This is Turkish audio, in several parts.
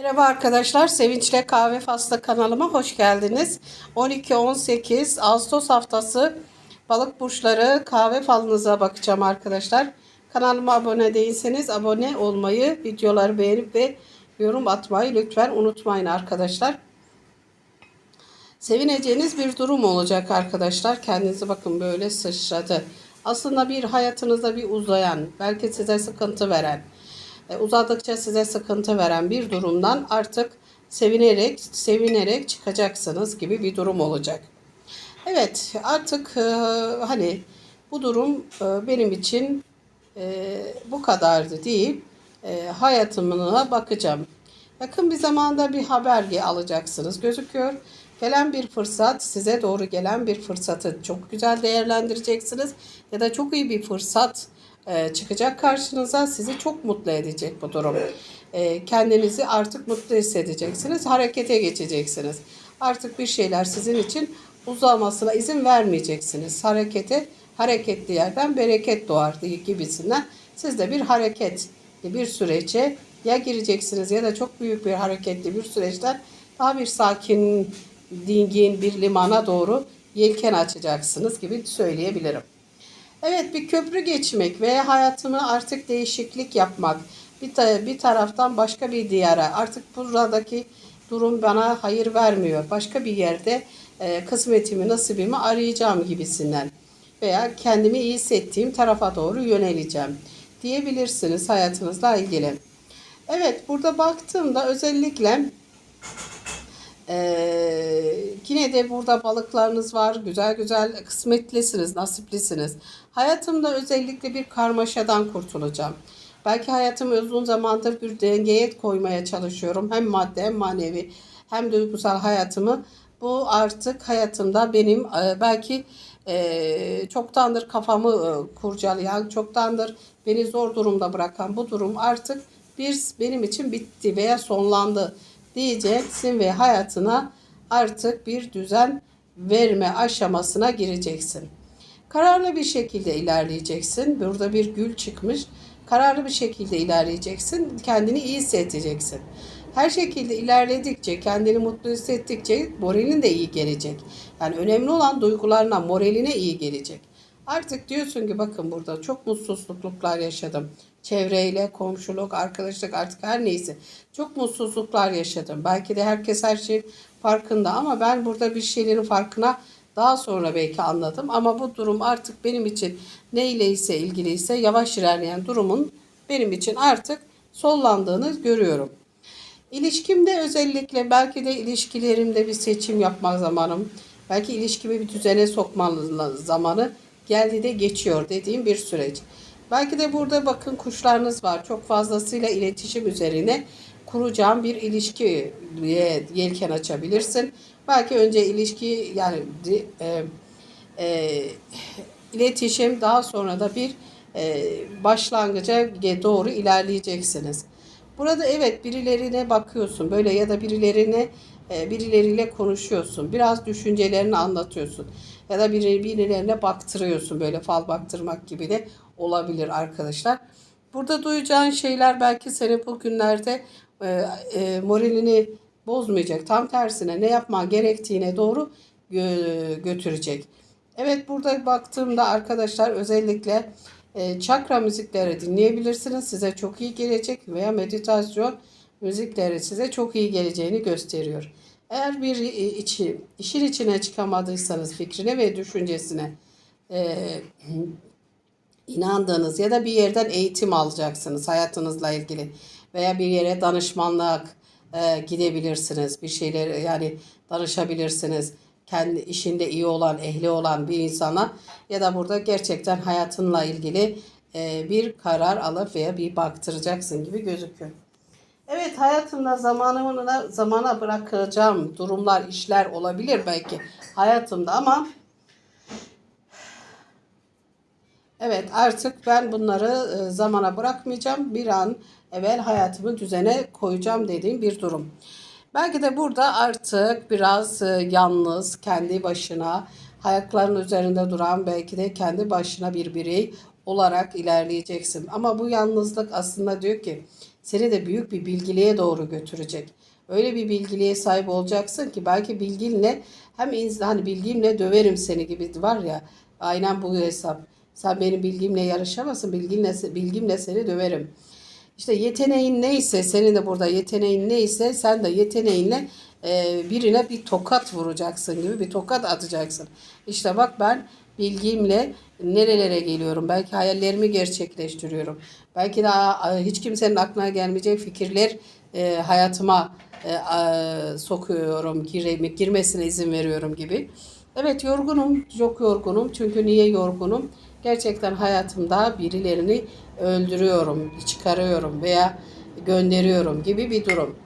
Merhaba arkadaşlar, Sevinçle Kahve Faslı kanalıma hoş geldiniz. 12-18 Ağustos haftası balık burçları kahve falınıza bakacağım arkadaşlar. Kanalıma abone değilseniz abone olmayı, videoları beğenip ve yorum atmayı lütfen unutmayın arkadaşlar. Sevineceğiniz bir durum olacak arkadaşlar. Kendinize bakın böyle sıçradı. Aslında bir hayatınızda bir uzayan, belki size sıkıntı veren, uzadıkça size sıkıntı veren bir durumdan artık sevinerek sevinerek çıkacaksınız gibi bir durum olacak. Evet artık e, hani bu durum e, benim için e, bu kadardı deyip e, hayatımına bakacağım. Yakın bir zamanda bir haber alacaksınız gözüküyor. Gelen bir fırsat, size doğru gelen bir fırsatı çok güzel değerlendireceksiniz. Ya da çok iyi bir fırsat e, çıkacak karşınıza. Sizi çok mutlu edecek bu durum. E, kendinizi artık mutlu hissedeceksiniz. Harekete geçeceksiniz. Artık bir şeyler sizin için uzamasına izin vermeyeceksiniz. Harekete, hareketli yerden bereket doğar gibisinden. Siz de bir hareketli bir sürece ya gireceksiniz ya da çok büyük bir hareketli bir süreçten daha bir sakin, dingin bir limana doğru yelken açacaksınız gibi söyleyebilirim. Evet bir köprü geçmek ve hayatımı artık değişiklik yapmak. Bir, ta- bir taraftan başka bir diyara. Artık buradaki durum bana hayır vermiyor. Başka bir yerde e, kısmetimi, nasibimi arayacağım gibisinden. Veya kendimi iyi hissettiğim tarafa doğru yöneleceğim diyebilirsiniz hayatınızla ilgili. Evet burada baktığımda özellikle ee, yine de burada balıklarınız var. Güzel güzel kısmetlisiniz, nasiplisiniz. Hayatımda özellikle bir karmaşadan kurtulacağım. Belki hayatımı uzun zamandır bir dengeye koymaya çalışıyorum. Hem madde hem manevi hem duygusal hayatımı. Bu artık hayatımda benim e, belki e, çoktandır kafamı e, kurcalayan, çoktandır beni zor durumda bırakan bu durum artık bir benim için bitti veya sonlandı diyeceksin ve hayatına artık bir düzen verme aşamasına gireceksin. Kararlı bir şekilde ilerleyeceksin. Burada bir gül çıkmış. Kararlı bir şekilde ilerleyeceksin. Kendini iyi hissedeceksin. Her şekilde ilerledikçe, kendini mutlu hissettikçe moralin de iyi gelecek. Yani önemli olan duygularına, moraline iyi gelecek. Artık diyorsun ki bakın burada çok mutsuzluklar yaşadım. Çevreyle, komşuluk, arkadaşlık artık her neyse. Çok mutsuzluklar yaşadım. Belki de herkes her şeyin farkında ama ben burada bir şeylerin farkına daha sonra belki anladım. Ama bu durum artık benim için neyle ise ilgiliyse yavaş ilerleyen durumun benim için artık sollandığını görüyorum. İlişkimde özellikle belki de ilişkilerimde bir seçim yapmak zamanım, belki ilişkimi bir düzene sokma zamanı geldi de geçiyor dediğim bir süreç. Belki de burada bakın kuşlarınız var. Çok fazlasıyla iletişim üzerine kuracağım bir ilişkiye yelken açabilirsin. Belki önce ilişki yani e, e, iletişim daha sonra da bir e, başlangıca doğru ilerleyeceksiniz. Burada evet birilerine bakıyorsun böyle ya da birilerine e, birileriyle konuşuyorsun. Biraz düşüncelerini anlatıyorsun. Ya da biri, birilerine baktırıyorsun böyle fal baktırmak gibi de olabilir arkadaşlar. Burada duyacağın şeyler belki seni bugünlerde e, e, moralini bozmayacak. Tam tersine ne yapman gerektiğine doğru gö- götürecek. Evet burada baktığımda arkadaşlar özellikle e, çakra müzikleri dinleyebilirsiniz. Size çok iyi gelecek veya meditasyon müzikleri size çok iyi geleceğini gösteriyor. Eğer bir içi, işin içine çıkamadıysanız fikrine ve düşüncesine e, inandığınız ya da bir yerden eğitim alacaksınız hayatınızla ilgili veya bir yere danışmanlık e, gidebilirsiniz. Bir şeyler yani danışabilirsiniz. Kendi işinde iyi olan, ehli olan bir insana ya da burada gerçekten hayatınla ilgili e, bir karar alıp veya bir baktıracaksın gibi gözüküyor. Evet hayatımda zamanımına zamana bırakacağım durumlar, işler olabilir belki hayatımda ama Evet artık ben bunları e, zamana bırakmayacağım. Bir an evvel hayatımı düzene koyacağım dediğim bir durum. Belki de burada artık biraz e, yalnız, kendi başına, ayaklarının üzerinde duran belki de kendi başına bir birey olarak ilerleyeceksin. Ama bu yalnızlık aslında diyor ki seni de büyük bir bilgiliğe doğru götürecek. Öyle bir bilgiliğe sahip olacaksın ki belki bilginle hem insan hani bilgimle döverim seni gibi var ya aynen bu hesap. Sen benim bilgimle yarışamazsın. Bilginle, bilgimle seni döverim. İşte yeteneğin neyse senin de burada yeteneğin neyse sen de yeteneğinle e, birine bir tokat vuracaksın gibi bir tokat atacaksın. İşte bak ben bilgimle nerelere geliyorum. Belki hayallerimi gerçekleştiriyorum. Belki daha e, hiç kimsenin aklına gelmeyecek fikirler e, hayatıma e, e, sokuyorum, gire, girmesine izin veriyorum gibi. Evet yorgunum, çok yorgunum. Çünkü niye yorgunum? Gerçekten hayatımda birilerini öldürüyorum, çıkarıyorum veya gönderiyorum gibi bir durum.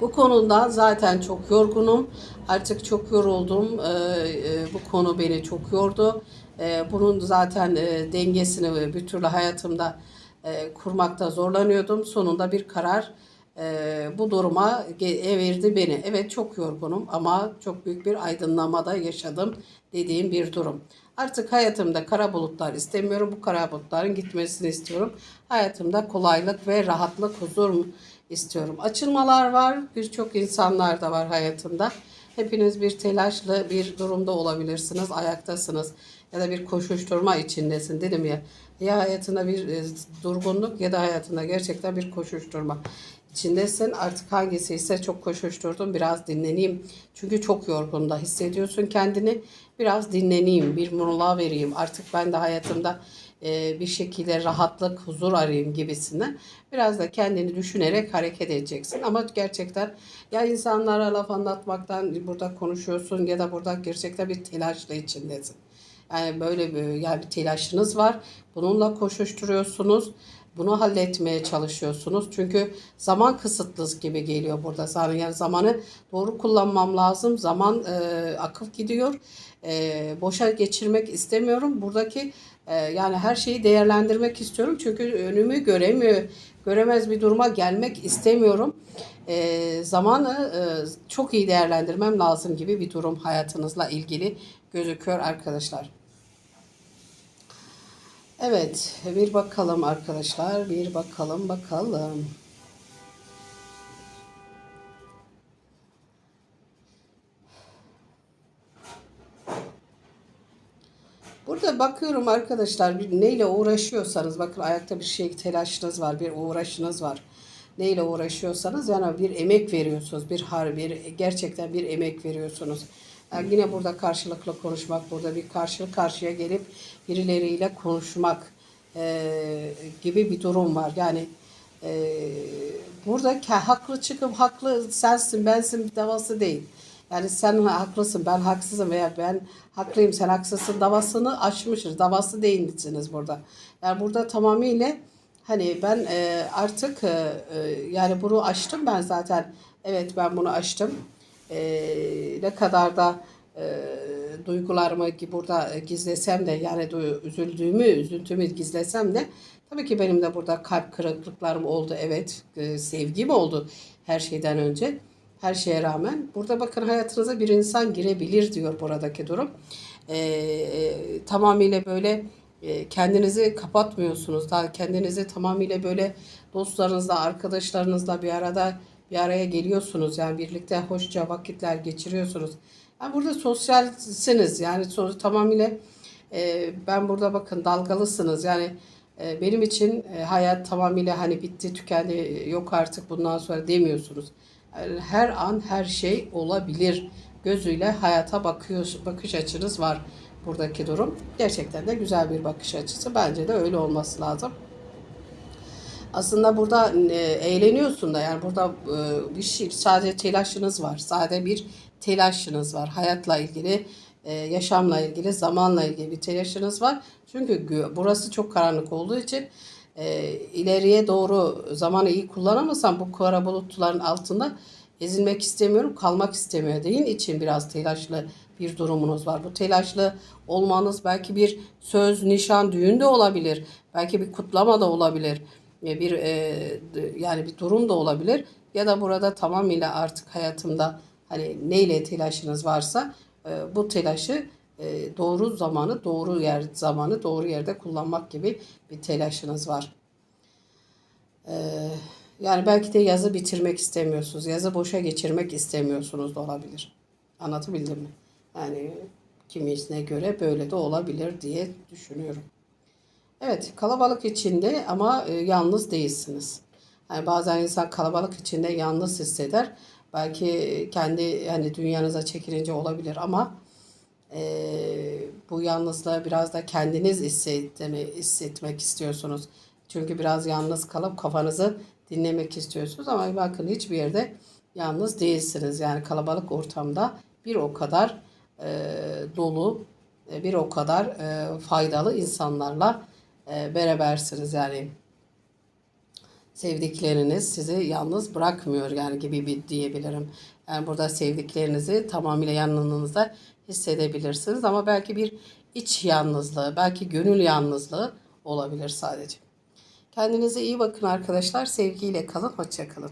Bu konuda zaten çok yorgunum. Artık çok yoruldum. Ee, e, bu konu beni çok yordu. Ee, bunun zaten e, dengesini bir türlü hayatımda e, kurmakta zorlanıyordum. Sonunda bir karar bu duruma evirdi beni. Evet çok yorgunum ama çok büyük bir aydınlamada yaşadım dediğim bir durum. Artık hayatımda kara bulutlar istemiyorum. Bu kara bulutların gitmesini istiyorum. Hayatımda kolaylık ve rahatlık, huzur istiyorum. Açılmalar var. Birçok insanlar da var hayatımda. Hepiniz bir telaşlı bir durumda olabilirsiniz. Ayaktasınız ya da bir koşuşturma içindesin dedim ya. Ya hayatında bir e, durgunluk ya da hayatında gerçekten bir koşuşturma içindesin. Artık hangisi ise çok koşuşturdum. Biraz dinleneyim. Çünkü çok yorgun da hissediyorsun kendini. Biraz dinleneyim, bir mola vereyim. Artık ben de hayatımda e, bir şekilde rahatlık, huzur arayayım gibisine. Biraz da kendini düşünerek hareket edeceksin. Ama gerçekten ya insanlara laf anlatmaktan burada konuşuyorsun ya da burada gerçekten bir telaşla içindesin. Yani böyle bir, yani telaşınız var. Bununla koşuşturuyorsunuz. Bunu halletmeye çalışıyorsunuz. Çünkü zaman kısıtlı gibi geliyor burada. Yani zamanı doğru kullanmam lazım. Zaman e, akıp gidiyor. E, boşa geçirmek istemiyorum. Buradaki e, yani her şeyi değerlendirmek istiyorum. Çünkü önümü göremiyor. Göremez bir duruma gelmek istemiyorum. E, zamanı e, çok iyi değerlendirmem lazım gibi bir durum hayatınızla ilgili gözüküyor arkadaşlar. Evet, bir bakalım arkadaşlar. Bir bakalım bakalım. Burada bakıyorum arkadaşlar bir neyle uğraşıyorsanız bakın ayakta bir şey telaşınız var, bir uğraşınız var. Neyle uğraşıyorsanız yani bir emek veriyorsunuz, bir har bir gerçekten bir emek veriyorsunuz. Yani yine burada karşılıklı konuşmak, burada bir karşı karşıya gelip birileriyle konuşmak e, gibi bir durum var. Yani e, burada haklı çıkıp haklı sensin, bensin davası değil. Yani sen haklısın, ben haksızım veya ben haklıyım, sen haksızsın davasını aşmışız. Davası değilsiniz burada. Yani burada tamamıyla hani ben e, artık e, e, yani bunu aştım ben zaten. Evet ben bunu aştım. Ne kadar da e, duygularımı burada gizlesem de yani üzüldüğümü, üzüntümü gizlesem de tabii ki benim de burada kalp kırıklıklarım oldu. Evet, e, sevgim oldu her şeyden önce. Her şeye rağmen. Burada bakın hayatınıza bir insan girebilir diyor buradaki durum. E, e, tamamıyla böyle e, kendinizi kapatmıyorsunuz. Daha kendinizi tamamıyla böyle dostlarınızla, arkadaşlarınızla bir arada bir araya geliyorsunuz. Yani birlikte hoşça vakitler geçiriyorsunuz. Yani burada sosyalsiniz. Yani so tamamıyla e, ben burada bakın dalgalısınız. Yani e, benim için e, hayat tamamıyla hani bitti, tükendi, yok artık bundan sonra demiyorsunuz. Yani her an her şey olabilir gözüyle hayata bakıyor, bakış açınız var buradaki durum. Gerçekten de güzel bir bakış açısı. Bence de öyle olması lazım. Aslında burada e, eğleniyorsun da yani burada e, bir şey sadece telaşınız var. Sadece bir telaşınız var. Hayatla ilgili, e, yaşamla ilgili, zamanla ilgili bir telaşınız var. Çünkü burası çok karanlık olduğu için ileriye doğru zamanı iyi kullanamasam bu kara bulutların altında ezilmek istemiyorum, kalmak istemiyor deyin için biraz telaşlı bir durumunuz var. Bu telaşlı olmanız belki bir söz, nişan, düğün de olabilir. Belki bir kutlama da olabilir. E, bir e, yani bir durum da olabilir. Ya da burada tamamıyla artık hayatımda Hani neyle telaşınız varsa e, bu telaşı e, doğru zamanı, doğru yer zamanı, doğru yerde kullanmak gibi bir telaşınız var. Ee, yani belki de yazı bitirmek istemiyorsunuz. Yazı boşa geçirmek istemiyorsunuz da olabilir. Anlatabildim mi? Yani kimisine göre böyle de olabilir diye düşünüyorum. Evet, kalabalık içinde ama e, yalnız değilsiniz. Yani bazen insan kalabalık içinde yalnız hisseder. Belki kendi hani dünyanıza çekilince olabilir ama e, bu yalnızlığı biraz da kendiniz hissetme, hissetmek istiyorsunuz. Çünkü biraz yalnız kalıp kafanızı dinlemek istiyorsunuz ama bakın hiçbir yerde yalnız değilsiniz. Yani kalabalık ortamda bir o kadar e, dolu, e, bir o kadar e, faydalı insanlarla e, berabersiniz. Yani sevdikleriniz sizi yalnız bırakmıyor yani gibi bir diyebilirim. Yani burada sevdiklerinizi tamamıyla yanınızda hissedebilirsiniz ama belki bir iç yalnızlığı, belki gönül yalnızlığı olabilir sadece. Kendinize iyi bakın arkadaşlar. Sevgiyle kalın, hoşça kalın.